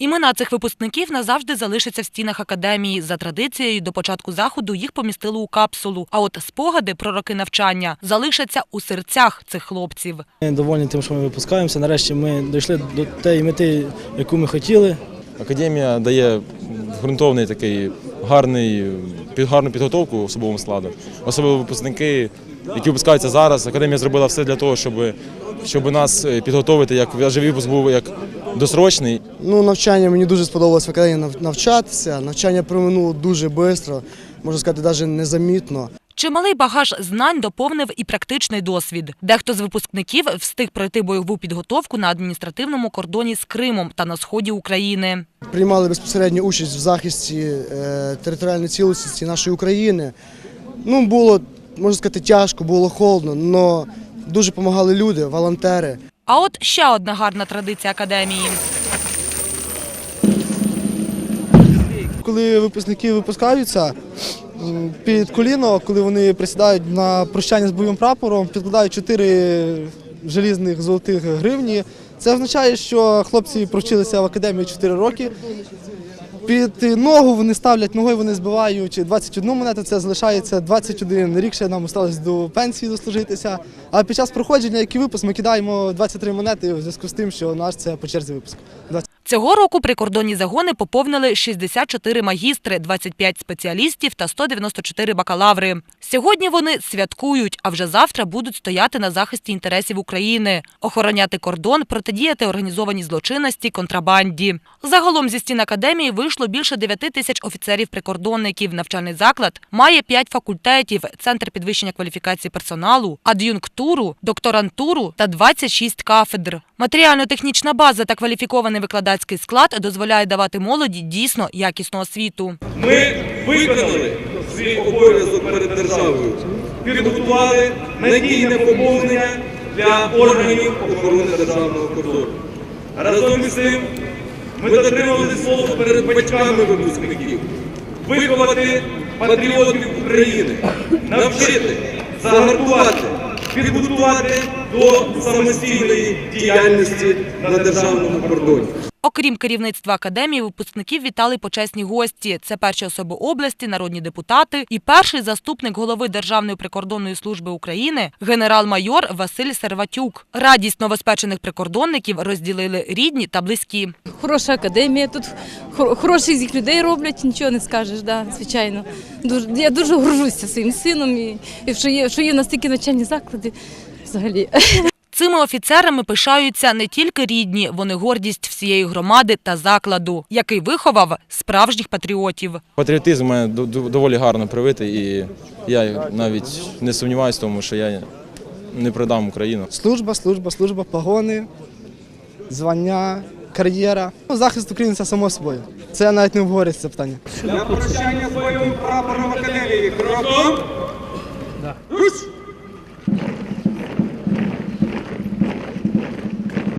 Імена цих випускників назавжди залишаться в стінах академії. За традицією, до початку заходу їх помістили у капсулу. А от спогади про роки навчання залишаться у серцях цих хлопців. Ми довольні тим, що ми випускаємося. Нарешті ми дійшли до тієї мети, яку ми хотіли. Академія дає ґрунтовний такий гарний, під- гарну підготовку особовому складу. Особливо випускники, які випускаються зараз. Академія зробила все для того, щоб, щоб нас е, підготовити, як живий випуск був як досрочний. Ну, навчання мені дуже сподобалось в академії навчатися. Навчання проминуло дуже швидко, можна сказати, навіть незамітно. Чималий багаж знань доповнив і практичний досвід. Дехто з випускників встиг пройти бойову підготовку на адміністративному кордоні з Кримом та на сході України. Приймали безпосередню участь в захисті е, територіальної цілісності нашої України. Ну, було, можна сказати, тяжко, було холодно, але дуже допомагали люди, волонтери. А от ще одна гарна традиція академії. Коли випускники випускаються під коліно, коли вони присідають на прощання з бойовим прапором, підкладають чотири желізних золотих гривні. Це означає, що хлопці провчилися в академії 4 роки. Під ногу вони ставлять ногою, вони збивають 21 монету, це залишається 21 рік, ще нам осталось до пенсії дослужитися. А під час проходження, який випуск, ми кидаємо 23 монети в зв'язку з тим, що наш це по черзі випуск. Цього року прикордонні загони поповнили 64 магістри, 25 спеціалістів та 194 бакалаври. Сьогодні вони святкують, а вже завтра будуть стояти на захисті інтересів України, охороняти кордон, протидіяти організованій злочинності, контрабанді. Загалом зі стін академії вийшло більше 9 тисяч офіцерів-прикордонників. Навчальний заклад має 5 факультетів, центр підвищення кваліфікації персоналу, ад'юнктуру, докторантуру та 26 кафедр. Матеріально-технічна база та кваліфікований викладацький склад дозволяє давати молоді дійсно якісну освіту. Ми виконали свій обов'язок перед державою, підготували надійне поповнення для органів охорони державного кордону. Разом із тим ми дотримали слово перед батьками випускників виховати патріотів України, навчити, загартувати, підготувати до самостійної діяльності на державному кордоні. Окрім керівництва академії, випускників вітали почесні гості. Це перші особи області, народні депутати і перший заступник голови Державної прикордонної служби України генерал-майор Василь Серватюк. Радість новоспечених прикордонників розділили рідні та близькі. Хороша академія, тут хор- хороших з їх людей роблять, нічого не скажеш, да, звичайно. Дуже, я дуже горжуся своїм сином і що, є, що є в нас такі навчальні заклади взагалі. Цими офіцерами пишаються не тільки рідні, вони гордість всієї громади та закладу, який виховав справжніх патріотів. Патріотизм мене до- доволі гарно привитий, і я навіть не сумніваюся в тому, що я не продам Україну. Служба, служба, служба, погони, звання, кар'єра. Ну, захист України це само собою. Це навіть не обговорюється це питання. Для прощання з бойовим прапором академії. Кроком. Русь!